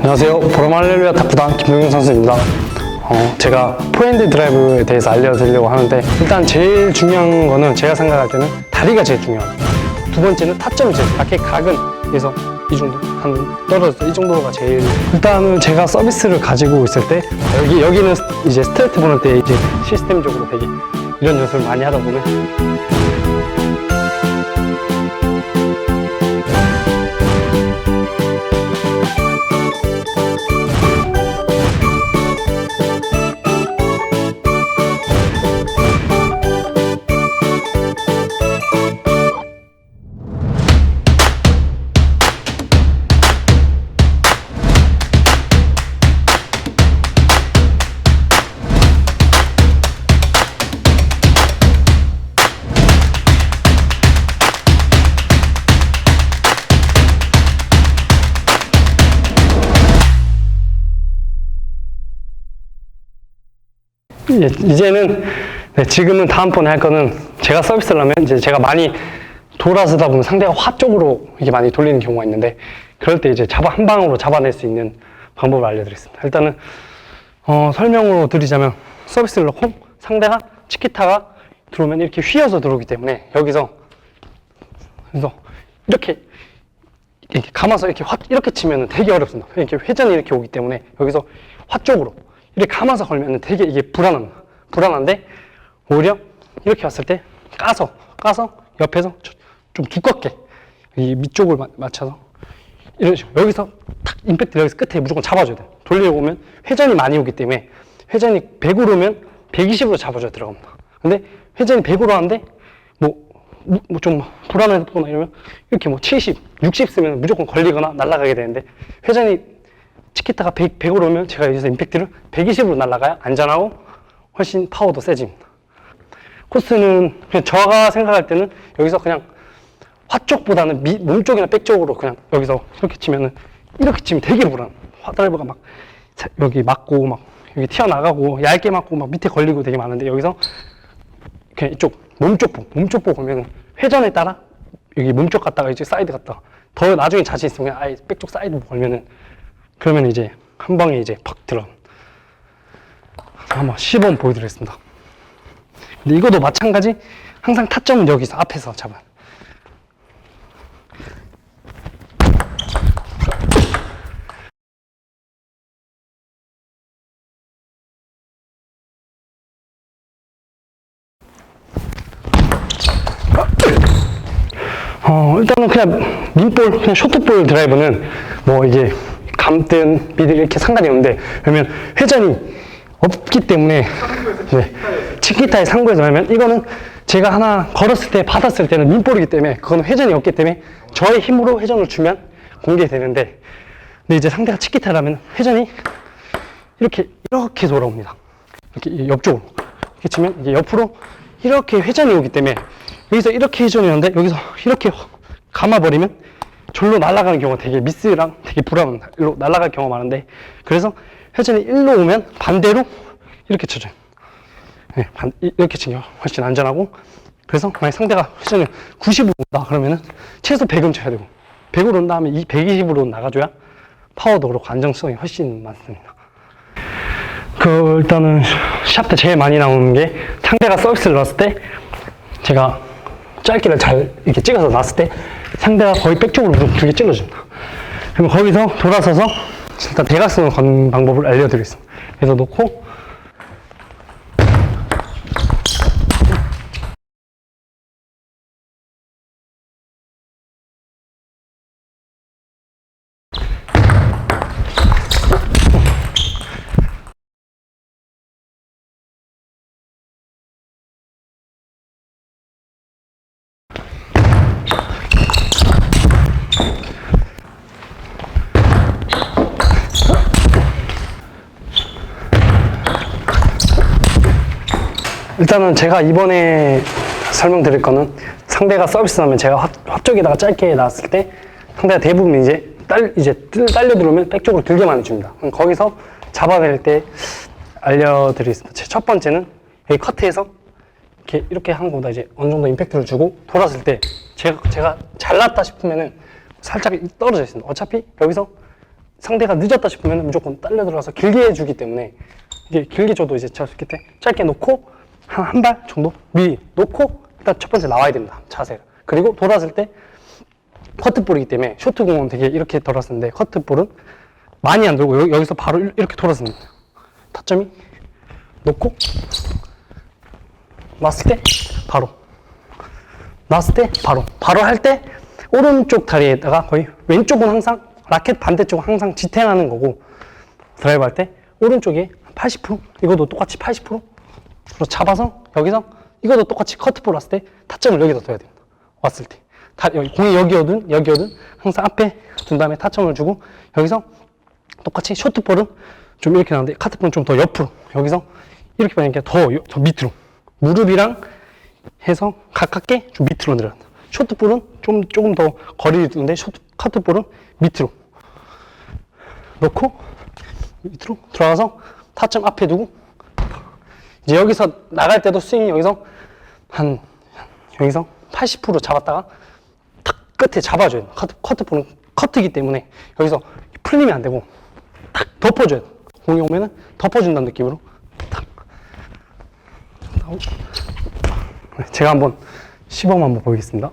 안녕하세요. 보람할렐루야 탁구단 김동현 선수입니다. 어, 제가 포핸드 드라이브에 대해서 알려드리려고 하는데 일단 제일 중요한 거는 제가 생각할 때는 다리가 제일 중요합니다. 두 번째는 타점이 제일 라켓 각은 그래서 이 정도 한 떨어져서 이 정도가 제일 일단은 제가 서비스를 가지고 있을 때 여기 여기는 이제 스트레이트 보낼 때 이제 시스템적으로 되게 이런 연습을 많이 하다 보면 이제는 네, 지금은 다음번에 할 거는 제가 서비스를 하면 이제 제가 많이 돌아서다 보면 상대가 화 쪽으로 이게 많이 돌리는 경우가 있는데 그럴 때 이제 잡아 한 방으로 잡아낼 수 있는 방법을 알려드리겠습니다. 일단은 어, 설명으로 드리자면 서비스를 넣고 상대가 치키타가 들어오면 이렇게 휘어서 들어오기 때문에 여기서 그래서 이렇게 이렇게 감아서 이렇게 화, 이렇게 치면 되게 어렵습니다. 이렇게 회전이 이렇게 오기 때문에 여기서 화 쪽으로 이렇게 감아서 걸면 되게 이게 불안합니다. 불안한데 오히려 이렇게 왔을 때 까서 까서 옆에서 저- 좀 두껍게 이 밑쪽을 마- 맞춰서 이런 식으로 여기서 탁 임팩트 여기서 끝에 무조건 잡아줘야 돼요. 돌리고 오면 회전이 많이 오기 때문에 회전이 100으로 오면 120으로 잡아줘야 들어갑니다. 근데 회전이 100으로 하는데 뭐뭐좀 불안하거나 이러면 이렇게 뭐 70, 60 쓰면 무조건 걸리거나 날아가게 되는데 회전이 치키타가 100, 100으로 오면 제가 여기서 임팩트를 120으로 날아가야 안전하고 훨씬 파워도 세집니다. 코스는 제가 생각할 때는 여기서 그냥 화 쪽보다는 미, 몸 쪽이나 백 쪽으로 그냥 여기서 이렇게 치면은 이렇게 치면 되게 불안. 화 드라이버가 막 자- 여기 맞고 막 여기 튀어나가고 얇게 맞고 막 밑에 걸리고 되게 많은데 여기서 그냥 이쪽 몸쪽 보고 몸쪽 보고 보면 회전에 따라 여기 몸쪽 갔다가 이제 사이드 갔다가 더 나중에 자신 있으면 아예 백쪽 사이드 걸면은 그러면 이제 한 방에 이제 팍 들어. 한번 시범 보여드리겠습니다. 근데 이것도 마찬가지 항상 타점은 여기서 앞에서 잡아요. 어, 일단은 그냥 민볼, 그냥 쇼트볼 드라이브는 뭐 이게 감든 미들 이렇게 상관이 없는데 그러면 회전이 없기 때문에 네, 치키타의 상부에서 하면 이거는 제가 하나 걸었을 때 받았을 때는 민볼이기 때문에 그거는 회전이 없기 때문에 저의 힘으로 회전을 주면 공개되는데 근데 이제 상대가 치키타라면 회전이 이렇게 이렇게 돌아옵니다. 이렇게 옆쪽으로 이렇게 치면 이제 옆으로 이렇게 회전이 오기 때문에 여기서 이렇게 회전이 오는데 여기서 이렇게 감아버리면 절로 날아가는 경우가 되게 미스랑 되게 불안로 날아갈 경우가 많은데 그래서 회전이 일로 오면 반대로 이렇게 쳐줘요. 네, 반, 이- 이렇게 치면 훨씬 안전하고 그래서 만약 상대가 90으로 온다 그러면은 최소 100은 쳐야 되고 100으로 온다 하면 이 120으로 나가줘야 파워도 그렇고 안정성이 훨씬 많습니다. 그 일단은 샵때 제일 많이 나오는 게 상대가 서비스를 넣었을 때 제가 짧기를 잘 이렇게 찍어서 놨을 때 상대가 거의 백쪽으로 무조건 두개 찔러줍니다. 그럼 거기서 돌아서서 일단 대각선을 건 방법을 알려드리겠습니다. 그래서 놓고 일단은 제가 이번에 설명드릴 거는 상대가 서비스 하면 제가 화, 화 쪽에다가 짧게 나왔을 때 상대가 대부분 이제 딸 이제 뜰- 딸려 들어오면 백 쪽으로 들게 많이 줍니다. 그럼 거기서 잡아낼 때 알려드리겠습니다. 제 첫 번째는 여기 커트에서 이렇게 이렇게 하는 것보다 이제 어느 정도 임팩트를 주고 돌았을 때 제가 제가 잘났다 싶으면은 살짝 떨어져 있습니다. 어차피 여기서 상대가 늦었다 싶으면 무조건 딸려 들어가서 길게 해주기 때문에 이게 길게 줘도 이제 저 이렇게 짧게 놓고 한 한 발 정도 미 놓고 일단 첫 번째 나와야 됩니다 자세를 그리고 돌았을 때 커트볼이기 때문에 쇼트공은 되게 이렇게 돌았었는데 커트볼은 많이 안 돌고 여- 여기서 바로 일- 이렇게 돌았습니다. 타점이 놓고 놨을 때 바로 놨을 때 바로 바로 할 때 오른쪽 다리에다가 거의 왼쪽은 항상 라켓 반대쪽은 항상 지탱하는 거고 드라이브 할 때 오른쪽에 80% 이것도 똑같이 80% 로 잡아서 여기서 이것도 똑같이 커트볼 왔을 때 타점을 여기다 둬야 됩니다. 왔을 때. 다, 여기, 공이 여기거든 여기거든 항상 앞에 둔 다음에 타점을 주고 여기서 똑같이 쇼트볼은 좀 이렇게 나오는데 카트볼은 좀 더 옆으로 여기서 이렇게 보니까 더, 여- 더 밑으로. 무릎이랑 해서 가깝게 좀 밑으로 내려간다. 쇼트볼은 좀 조금 더 거리를 두는데 쇼트 카트볼은 밑으로. 놓고 밑으로 들어가서 타점 앞에 두고 이제 여기서 나갈 때도 스윙이 여기서 한 여기서 80% 잡았다가 탁 끝에 잡아줘야 돼. 커트, 커트볼은 커트이기 때문에 여기서 풀리면 안 되고 탁 덮어줘야 돼. 공이 오면은 덮어준다는 느낌으로 탁 네, 제가 한번 시범 한번 보이겠습니다.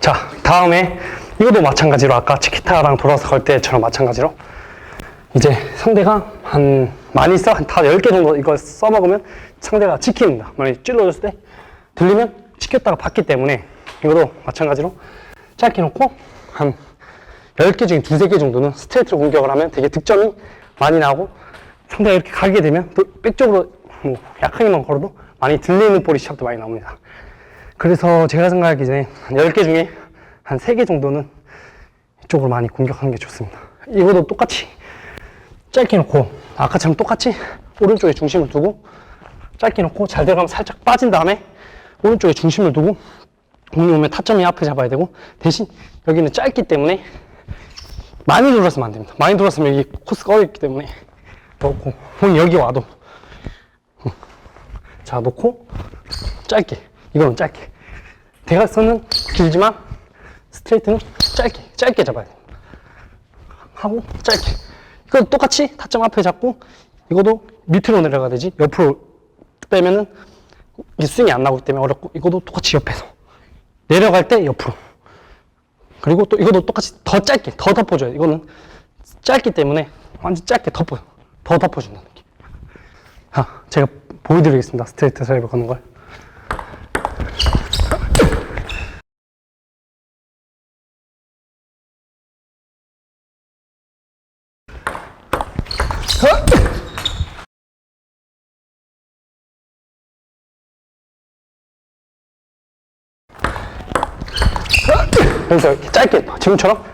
자, 다음에 이것도 마찬가지로 아까 치키타랑 돌아서 걸 때처럼 마찬가지로 이제 상대가 한 많이 써, 한다 10개 정도 이걸 써먹으면 상대가 지킵니다. 만약에 찔러줬을 때 들리면 지켰다가 받기 때문에 이것도 마찬가지로 짧게 놓고 한 10개 중에 두세 개 정도는 스트레이트로 공격을 하면 되게 득점이 많이 나오고 상대가 이렇게 가게 되면 또 백쪽으로 뭐 약하게만 걸어도 많이 들리는 볼이 시합도 많이 나옵니다. 그래서 제가 생각하기 전에 한 10개 중에 한 3개 정도는 이쪽으로 많이 공격하는 게 좋습니다. 이것도 똑같이 짧게 놓고 아까처럼 똑같이 오른쪽에 중심을 두고 짧게 놓고 잘 들어가면 살짝 빠진 다음에 오른쪽에 중심을 두고 공이 오면 타점이 앞에 잡아야 되고 대신 여기는 짧기 때문에 많이 돌았으면 안 됩니다. 많이 돌았으면 여기 코스 꺼있기 때문에 놓고 공이 여기 와도 음. 자 놓고 짧게 이거는 짧게 대각선은 길지만 스트레이트는 짧게 짧게 잡아야 돼요. 하고 짧게. 이거 똑같이 타점 앞에 잡고 이것도 밑으로 내려가야 되지. 옆으로 빼면은 이 스윙이 안 나오기 때문에 어렵고 이것도 똑같이 옆에서 내려갈 때 옆으로. 그리고 또 이것도 똑같이 더 짧게 더 덮어줘요 이거는 짧기 때문에 완전 짧게 덮어요. 더 덮어준다는 느낌 자 제가 보여드리겠습니다. 스트레이트 드라이브 거는 걸 이렇게 짧게 지금처럼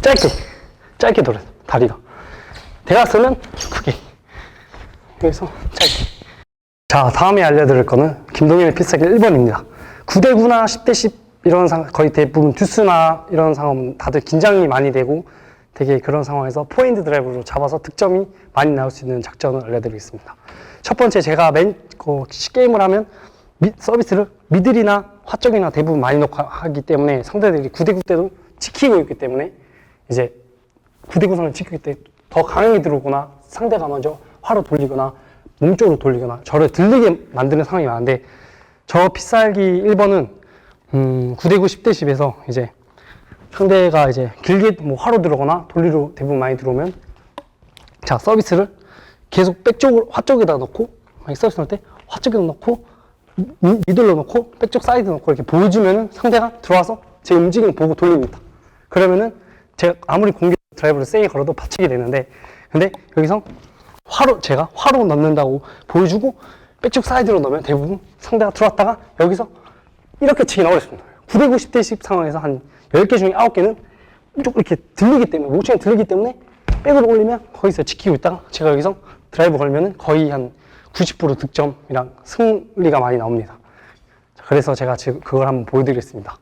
짧게 짧게 돌아요 다리가 대각선은 크게 여기서 짧게. 자 다음에 알려드릴 거는 김동현의 필살기 1번입니다. 9대9나 10대10 이런 상황 거의 대부분 듀스나 이런 상황은 다들 긴장이 많이 되고 되게 그런 상황에서 포인트 드라이브로 잡아서 득점이 많이 나올 수 있는 작전을 알려드리겠습니다. 첫 번째 제가 맨 그, 게임을 하면 미- 서비스를 미들이나 화쪽이나 대부분 많이 놓고 하기 때문에 상대들이 9대9 때도 지키고 있기 때문에 이제 9대9 상을 지키기 때문에 더 강하게 들어오거나 상대가 먼저 화로 돌리거나 몸쪽으로 돌리거나 저를 들리게 만드는 상황이 많은데 저 필살기 1번은 음, 9대9 10대 10에서 이제 상대가 이제 길게 뭐 화로 들어오거나 돌리로 대부분 많이 들어오면 자 서비스를 계속 백쪽으로 화 쪽에다 넣고 서비스 넣을 때 화 쪽에다 넣고 미- 미들로 넣고 백쪽 사이드 넣고 이렇게 보여주면은 상대가 들어와서 제 움직임을 보고 돌립니다. 그러면은 제가 아무리 공격 드라이브를 세게 걸어도 받치게 되는데 근데 여기서 화로 제가 화로 넣는다고 보여주고 백쪽 사이드로 넣으면 대부분 상대가 들어왔다가 여기서 이렇게 치기는 어렵습니다. 9대 90대 10 상황에서 한 10개 중에 9개는 무조건 이렇게 들리기 때문에 목청이 들리기 때문에 백으로 올리면 거기서 지키고 있다가 제가 여기서 드라이브 걸면은 거의 한 90% 득점이랑 승리가 많이 나옵니다. 자, 그래서 제가 지금 그걸 한번 보여드리겠습니다.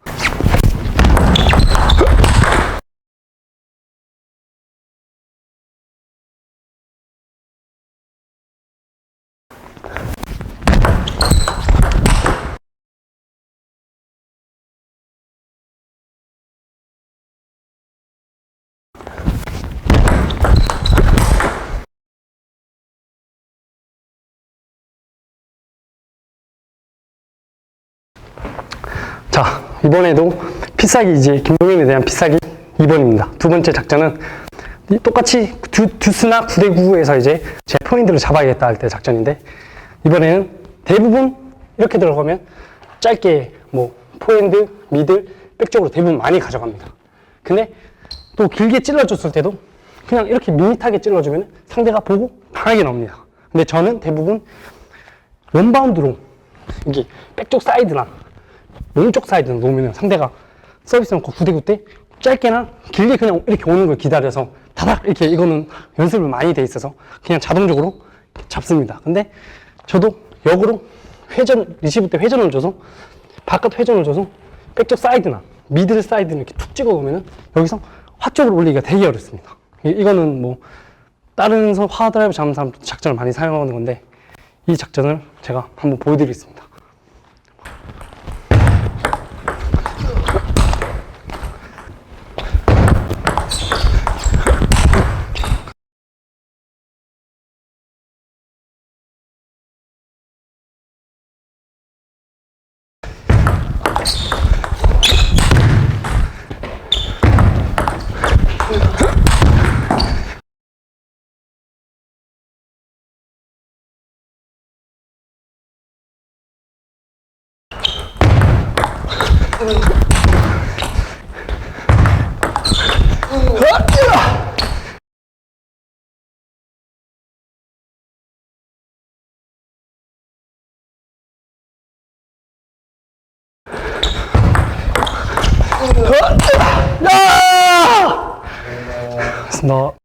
자, 이번에도 피싸기 이제 김동현에 대한 피싸기 2번입니다. 두 번째 작전은 이- 똑같이 듀, 듀스나 9대9에서 이제 제 포인트를 잡아야겠다 할 때 작전인데 이번에는 대부분 이렇게 들어가면 짧게 뭐 포핸드, 미들, 백쪽으로 대부분 많이 가져갑니다. 근데 또 길게 찔러줬을 때도 그냥 이렇게 밋밋하게 찔러주면 상대가 보고 강하게 나옵니다. 근데 저는 대부분 원바운드로 여기 백쪽 사이드나 오른쪽 사이드 놓으면 상대가 서비스 놓고 9대9 때 짧게나 길게 그냥 이렇게 오는 걸 기다려서 다닥 이렇게 이거는 연습을 많이 돼 있어서 그냥 자동적으로 잡습니다. 근데 저도 역으로 회전, 리시브 때 회전을 줘서 바깥 회전을 줘서 백쪽 사이드나 미들 사이드는 이렇게 툭 찍어 놓으면 여기서 화 쪽으로 올리기가 되게 어렵습니다. 이- 이거는 뭐 다른 선- 화 드라이브 잡는 사람도 작전을 많이 사용하는 건데 이 작전을 제가 한번 보여드리겠습니다.